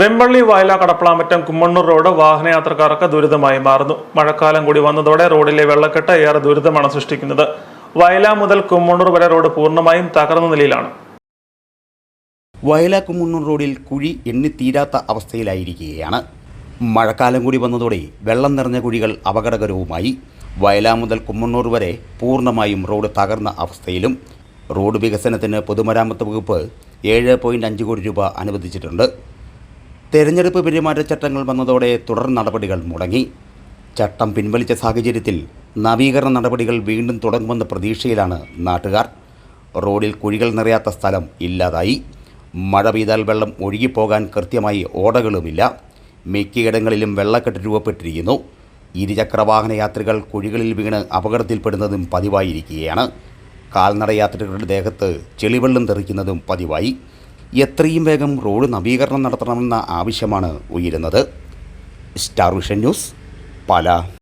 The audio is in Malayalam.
വെമ്പള്ളി വയല കടപ്പളാമറ്റം കുമ്മണ്ണൂർ റോഡ് വാഹനയാത്രക്കാർക്ക് ദുരിതമായി മാറുന്നു. മഴക്കാലം കൂടി വന്നതോടെ റോഡിലെ വെള്ളക്കെട്ട് ഏറെ ദുരിതമാണ് സൃഷ്ടിക്കുന്നത്. വയല മുതൽ കുമ്മണ്ണൂർ വരെ റോഡ് പൂർണമായും തകർന്ന നിലയിലാണ്. വയല കുമ്മണ്ണൂർ റോഡിൽ കുഴി എണ്ണിത്തീരാത്ത അവസ്ഥയിലായിരിക്കുകയാണ്. മഴക്കാലം കൂടി വന്നതോടെ വെള്ളം നിറഞ്ഞ കുഴികൾ അപകടകരവുമായി. വയല മുതൽ കുമ്മണ്ണൂർ വരെ പൂർണമായും റോഡ് തകർന്ന അവസ്ഥയിലും റോഡ് വികസനത്തിന് പൊതുമരാമത്ത് വകുപ്പ് ഏഴ് പോയിന്റ് അഞ്ച് കോടി രൂപ അനുവദിച്ചിട്ടുണ്ട്. തെരഞ്ഞെടുപ്പ് പെരുമാറ്റച്ചട്ടങ്ങൾ വന്നതോടെ തുടർ നടപടികൾ മുടങ്ങി. ചട്ടം പിൻവലിച്ച സാഹചര്യത്തിൽ നവീകരണ നടപടികൾ വീണ്ടും തുടങ്ങുമെന്ന പ്രതീക്ഷയിലാണ് നാട്ടുകാർ. റോഡിൽ കുഴികൾ നിറയാത്ത സ്ഥലം ഇല്ലാതായി. മഴ പെയ്താൽ വെള്ളം ഒഴുകിപ്പോകാൻ കൃത്യമായി ഓടകളുമില്ല. മിക്കയിടങ്ങളിലും വെള്ളക്കെട്ട് രൂപപ്പെട്ടിരിക്കുന്നു. ഇരുചക്രവാഹന യാത്രികൾ കുഴികളിൽ വീണ് അപകടത്തിൽപ്പെടുന്നതും പതിവായിരിക്കുകയാണ്. കാൽനട യാത്രികരുടെ ദേഹത്ത് ചെളിവെള്ളം തെറിക്കുന്നതും പതിവായി. എത്രയും വേഗം റോഡ് നവീകരണം നടത്തണമെന്ന ആവശ്യമാണ് ഉയരുന്നത്. Star vision news Pala.